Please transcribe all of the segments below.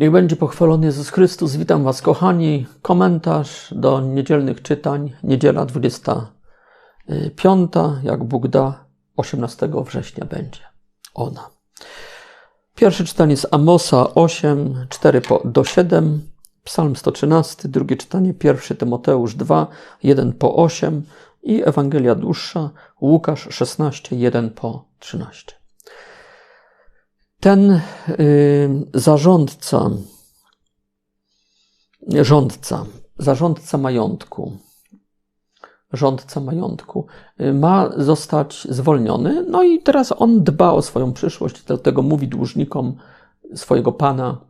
Niech będzie pochwalony Jezus Chrystus. Witam Was, kochani. Komentarz do niedzielnych czytań. Niedziela 25, jak Bóg da, 18 września będzie ona. Pierwsze czytanie z Amosa 8, 4 do 7, Psalm 113, drugie czytanie 1 Tymoteusz 2, 1 po 8 i Ewangelia dłuższa Łukasz 16, 1 po 13. Ten y, zarządca, rządca, zarządca majątku, rządca majątku y, ma zostać zwolniony. No i teraz on dba o swoją przyszłość, dlatego mówi dłużnikom swojego pana: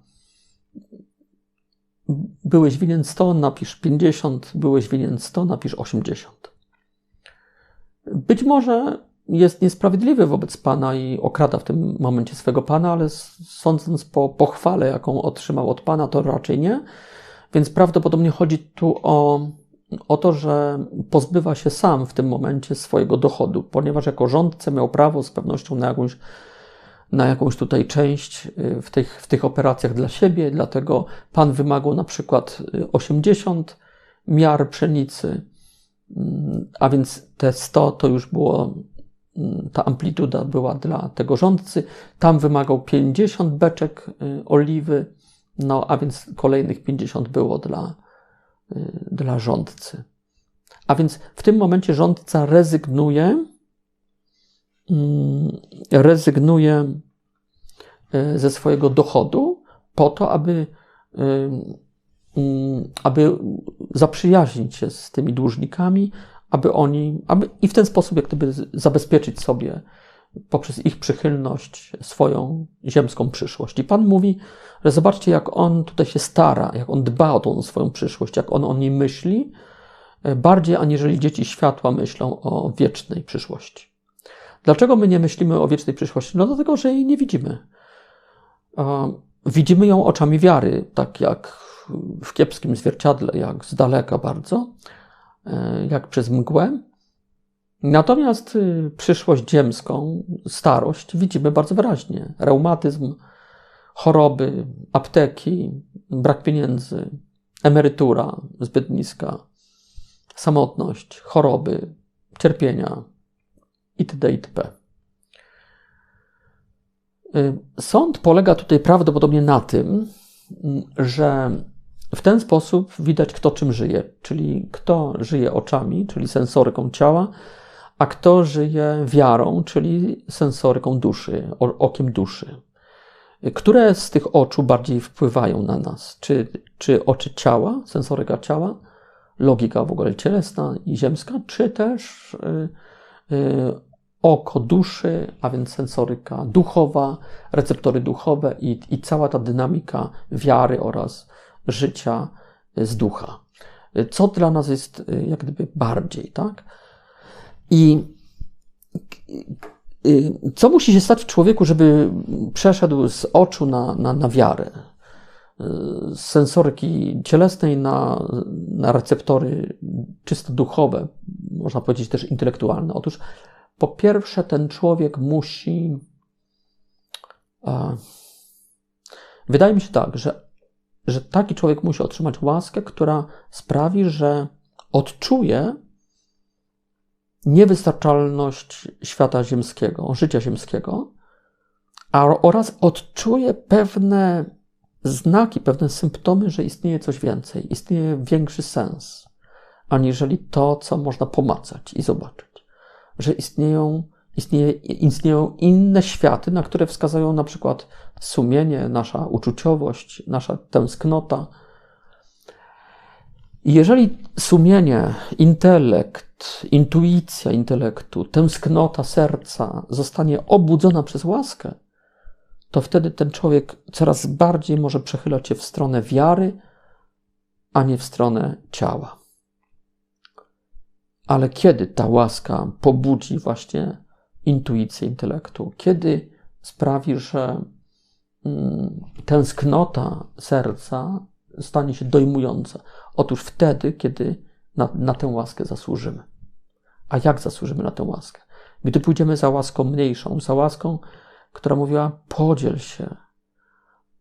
Byłeś winien 100, napisz 50, byłeś winien 100, napisz 80. Być może jest niesprawiedliwy wobec Pana i okrada w tym momencie swego Pana, ale sądząc po pochwale, jaką otrzymał od Pana, to raczej nie. Więc prawdopodobnie chodzi tu o, o to, że pozbywa się sam w tym momencie swojego dochodu, ponieważ jako rządca miał prawo z pewnością na jakąś, na jakąś tutaj część y, w tych, w tych operacjach dla siebie, dlatego Pan wymagał na przykład 80 miar pszenicy, mm, a więc te 100 to już było ta amplituda była dla tego rządcy. Tam wymagał 50 beczek y, oliwy, no a więc kolejnych 50 było dla, y, dla rządcy. A więc w tym momencie rządca rezygnuje, mm, rezygnuje y, ze swojego dochodu po to, aby, mm, aby zaprzyjaźnić się z tymi dłużnikami, aby oni, aby i w ten sposób jak gdyby zabezpieczyć sobie poprzez ich przychylność swoją ziemską przyszłość. I Pan mówi, że zobaczcie, jak On tutaj się stara, jak On dba o tą swoją przyszłość, jak On o niej myśli, e, bardziej aniżeli dzieci światła myślą o wiecznej przyszłości. Dlaczego my nie myślimy o wiecznej przyszłości? No dlatego, że jej nie widzimy. Widzimy ją oczami wiary, tak jak w kiepskim zwierciadle, jak z daleka bardzo, jak przez mgłę. Natomiast y, przyszłość ziemską, starość widzimy bardzo wyraźnie. Reumatyzm, choroby, apteki, brak pieniędzy, emerytura zbyt niska, samotność, choroby, cierpienia itd. itp. Y, sąd polega tutaj prawdopodobnie na tym, że w ten sposób widać, kto czym żyje, czyli kto żyje oczami, czyli sensoryką ciała, a kto żyje wiarą, czyli sensoryką duszy, okiem duszy. Które z tych oczu bardziej wpływają na nas? Czy, czy oczy ciała, sensoryka ciała, logika w ogóle cielesna i ziemska, czy też yy, yy, oko duszy, a więc sensoryka duchowa, receptory duchowe i, i cała ta dynamika wiary oraz życia z ducha. Co dla nas jest y, jak gdyby bardziej, tak? I y, co musi się stać w człowieku, żeby przeszedł z oczu na, na, na wiarę? Z sensorki cielesnej na, na receptory czysto duchowe, można powiedzieć też intelektualne. Otóż po pierwsze, ten człowiek musi. Wydaje mi się tak, że że taki człowiek musi otrzymać łaskę, która sprawi, że odczuje niewystarczalność świata ziemskiego, życia ziemskiego, a oraz odczuje pewne znaki, pewne symptomy, że istnieje coś więcej, istnieje większy sens, aniżeli to, co można pomacać i zobaczyć. Że istnieją istnieje, istnieją inne światy, na które wskazują na przykład sumienie, nasza uczuciowość, nasza tęsknota. Jeżeli sumienie, intelekt, intuicja intelektu, tęsknota serca zostanie obudzona przez łaskę, to wtedy ten człowiek coraz bardziej może przechylać się w stronę wiary, a nie w stronę ciała. Ale kiedy ta łaska pobudzi właśnie intuicję intelektu, kiedy sprawi, że mm, tęsknota serca stanie się dojmująca. Otóż wtedy, kiedy na, na tę łaskę zasłużymy. A jak zasłużymy na tę łaskę? Gdy pójdziemy za łaską mniejszą, za łaską, która mówiła: podziel się,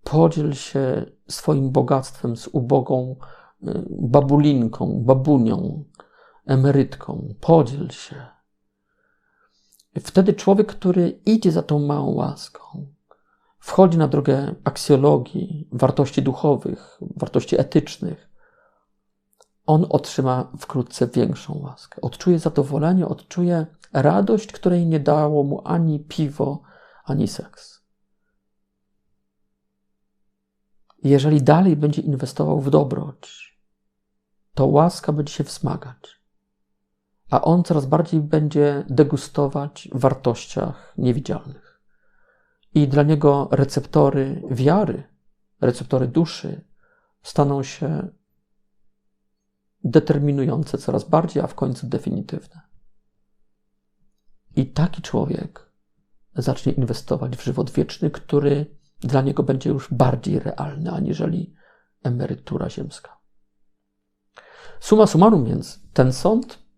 podziel się swoim bogactwem z ubogą y, babulinką, babunią, emerytką. Podziel się. Wtedy człowiek, który idzie za tą małą łaską, wchodzi na drogę aksjologii, wartości duchowych, wartości etycznych, on otrzyma wkrótce większą łaskę. Odczuje zadowolenie, odczuje radość, której nie dało mu ani piwo, ani seks. Jeżeli dalej będzie inwestował w dobroć, to łaska będzie się wzmagać, a on coraz bardziej będzie degustować w wartościach niewidzialnych. I dla niego receptory wiary, receptory duszy staną się determinujące coraz bardziej, a w końcu definitywne. I taki człowiek zacznie inwestować w żywot wieczny, który dla niego będzie już bardziej realny aniżeli emerytura ziemska. Suma summarum więc, ten sąd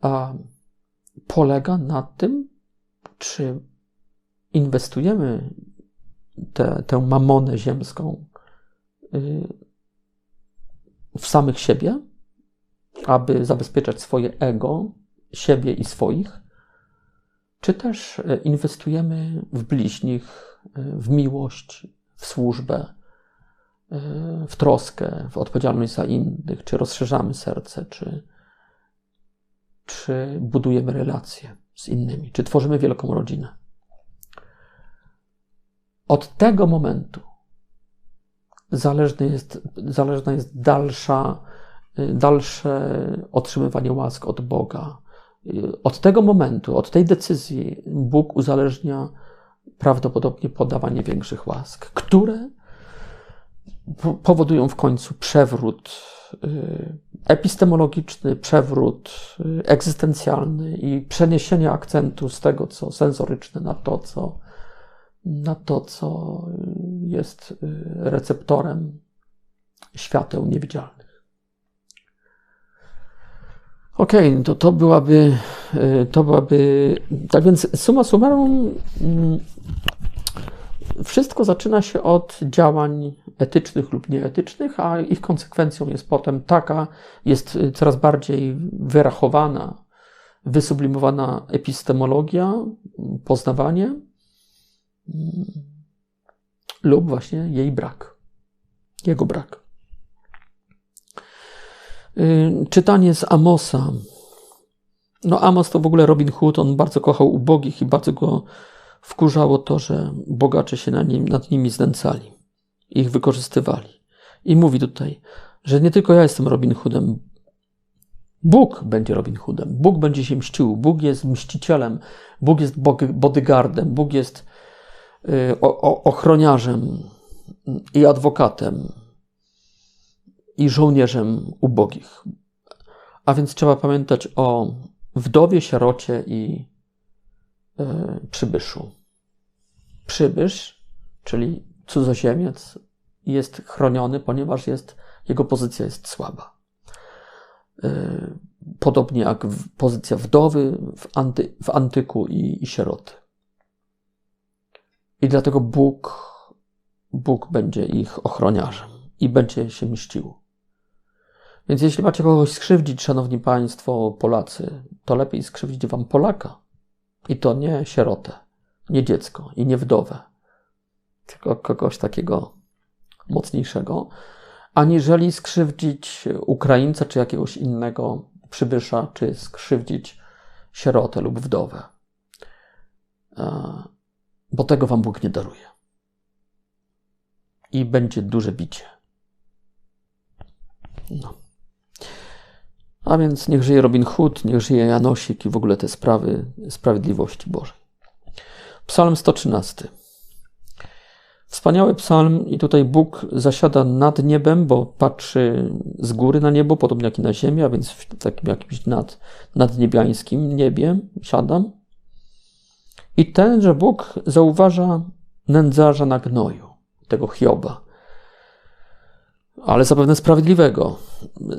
a, polega na tym, czy inwestujemy te, tę mamonę ziemską y, w samych siebie, aby zabezpieczać swoje ego, siebie i swoich, czy też e, inwestujemy w bliźnich, e, w miłość, w służbę, w troskę, w odpowiedzialność za innych, czy rozszerzamy serce, czy, czy budujemy relacje z innymi, czy tworzymy wielką rodzinę. Od tego momentu zależny jest, zależna jest dalsza, dalsze otrzymywanie łask od Boga, od tego momentu, od tej decyzji Bóg uzależnia prawdopodobnie podawanie większych łask, które powodują w końcu przewrót epistemologiczny, przewrót y, egzystencjalny i przeniesienie akcentu z tego, co sensoryczne, na to, co, na to, co jest y, receptorem świateł niewidzialnych. Okej, okay, to, to byłaby, y, to byłaby, tak więc suma summarum, mm, wszystko zaczyna się od działań etycznych lub nieetycznych, a ich konsekwencją jest potem taka, jest coraz bardziej wyrachowana, wysublimowana epistemologia, poznawanie mm, lub właśnie jej brak, jego brak. Y, czytanie z Amosa. No, Amos to w ogóle Robin Hood, on bardzo kochał ubogich i bardzo go wkurzało to, że bogacze się nad, nim, nad nimi znęcali, ich wykorzystywali. I mówi tutaj, że nie tylko ja jestem Robin Hoodem, Bóg będzie Robin Hoodem, Bóg będzie się mścił, Bóg jest mścicielem, Bóg jest bodyguardem, Bóg jest y, ochroniarzem i adwokatem i żołnierzem ubogich. A więc trzeba pamiętać o wdowie, sierocie i e, przybyszu. Przybysz, czyli cudzoziemiec, jest chroniony, ponieważ jest, jego pozycja jest słaba. E, podobnie jak pozycja wdowy w, anty, w antyku i, i sieroty. I dlatego Bóg, Bóg będzie ich ochroniarzem i będzie się mścił. Więc jeśli macie kogoś skrzywdzić, szanowni państwo, Polacy, to lepiej skrzywdzić wam Polaka. I to nie sierotę, nie dziecko i nie wdowę, tylko kogoś takiego mocniejszego, aniżeli skrzywdzić Ukraińca czy jakiegoś innego przybysza, czy skrzywdzić sierotę lub wdowę. E, bo tego wam Bóg nie daruje. I będzie duże bicie. No. A więc niech żyje Robin Hood, niech żyje Janosik i w ogóle te sprawy sprawiedliwości Bożej. Psalm 113. Wspaniały psalm i tutaj Bóg zasiada nad niebem, bo patrzy z góry na niebo, podobnie jak i na ziemię, a więc w takim jakimś nad, nadniebiańskim niebie siadam. I tenże Bóg zauważa nędzarza na gnoju, tego Hioba ale zapewne sprawiedliwego.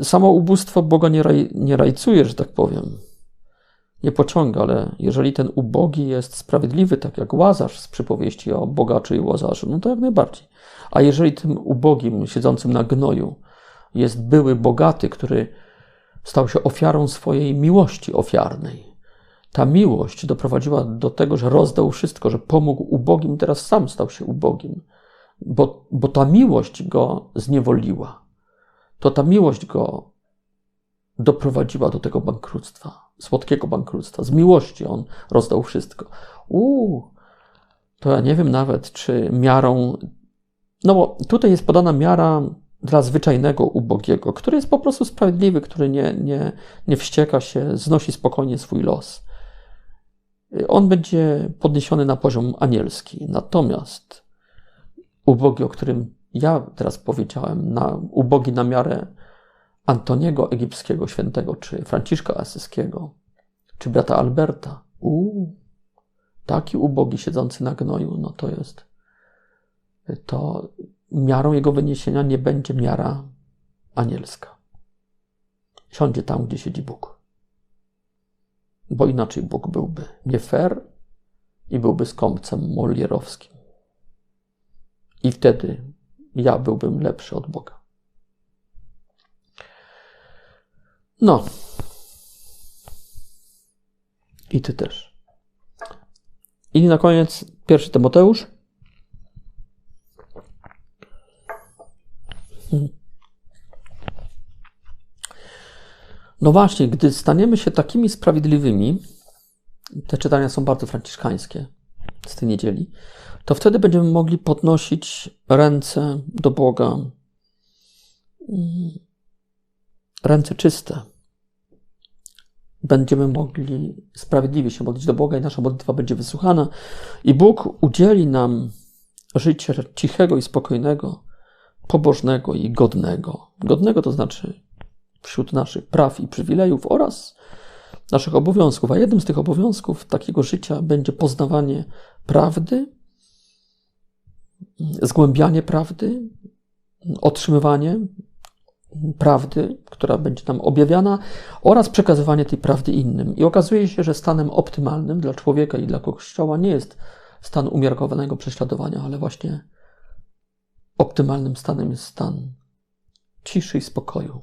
Samo ubóstwo Boga nie, raj, nie rajcuje, że tak powiem. Nie pociąga, ale jeżeli ten ubogi jest sprawiedliwy, tak jak Łazarz z przypowieści o bogaczu i Łazarzu, no to jak najbardziej. A jeżeli tym ubogim, siedzącym na gnoju, jest były bogaty, który stał się ofiarą swojej miłości ofiarnej, ta miłość doprowadziła do tego, że rozdał wszystko, że pomógł ubogim, teraz sam stał się ubogim, bo, bo ta miłość go zniewoliła. To ta miłość go doprowadziła do tego bankructwa, słodkiego bankructwa. Z miłości on rozdał wszystko. Uuu, to ja nie wiem nawet, czy miarą. No bo tutaj jest podana miara dla zwyczajnego ubogiego, który jest po prostu sprawiedliwy, który nie, nie, nie wścieka się, znosi spokojnie swój los. On będzie podniesiony na poziom anielski. Natomiast ubogi, o którym ja teraz powiedziałem, na, ubogi na miarę Antoniego Egipskiego Świętego, czy Franciszka Asyskiego, czy brata Alberta. Uuu, taki ubogi siedzący na gnoju, no to jest, to miarą jego wyniesienia nie będzie miara anielska. Siądzie tam, gdzie siedzi Bóg. Bo inaczej Bóg byłby nie fair i byłby skąpcem molierowskim. I wtedy ja byłbym lepszy od Boga. No. I ty też. I na koniec pierwszy Tymoteusz. No właśnie, gdy staniemy się takimi sprawiedliwymi, te czytania są bardzo franciszkańskie z tej niedzieli, to wtedy będziemy mogli podnosić ręce do Boga, hmm ręce czyste, będziemy mogli sprawiedliwie się modlić do Boga i nasza modlitwa będzie wysłuchana i Bóg udzieli nam życia cichego i spokojnego, pobożnego i godnego. Godnego to znaczy wśród naszych praw i przywilejów oraz naszych obowiązków. A jednym z tych obowiązków takiego życia będzie poznawanie prawdy, zgłębianie prawdy, otrzymywanie prawdy, która będzie nam objawiana, oraz przekazywanie tej prawdy innym. I okazuje się, że stanem optymalnym dla człowieka i dla Kościoła nie jest stan umiarkowanego prześladowania, ale właśnie optymalnym stanem jest stan ciszy i spokoju.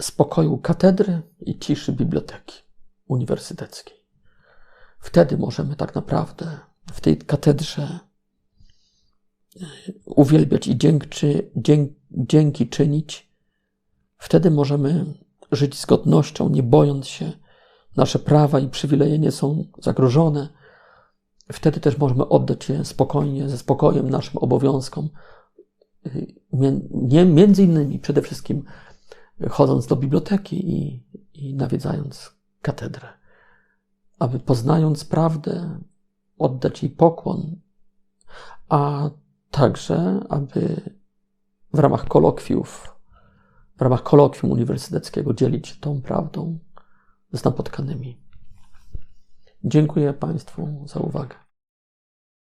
Spokoju katedry i ciszy biblioteki uniwersyteckiej. Wtedy możemy tak naprawdę w tej katedrze uwielbiać i dziękczy, dzięk, dzięki czynić, wtedy możemy żyć z godnością, nie bojąc się. Nasze prawa i przywileje nie są zagrożone. Wtedy też możemy oddać się spokojnie, ze spokojem naszym obowiązkom. Między innymi, przede wszystkim chodząc do biblioteki i, i nawiedzając katedrę, aby poznając prawdę, oddać jej pokłon, a także, aby w ramach kolokwiów, w ramach kolokwium uniwersyteckiego dzielić się tą prawdą z napotkanymi. Dziękuję Państwu za uwagę.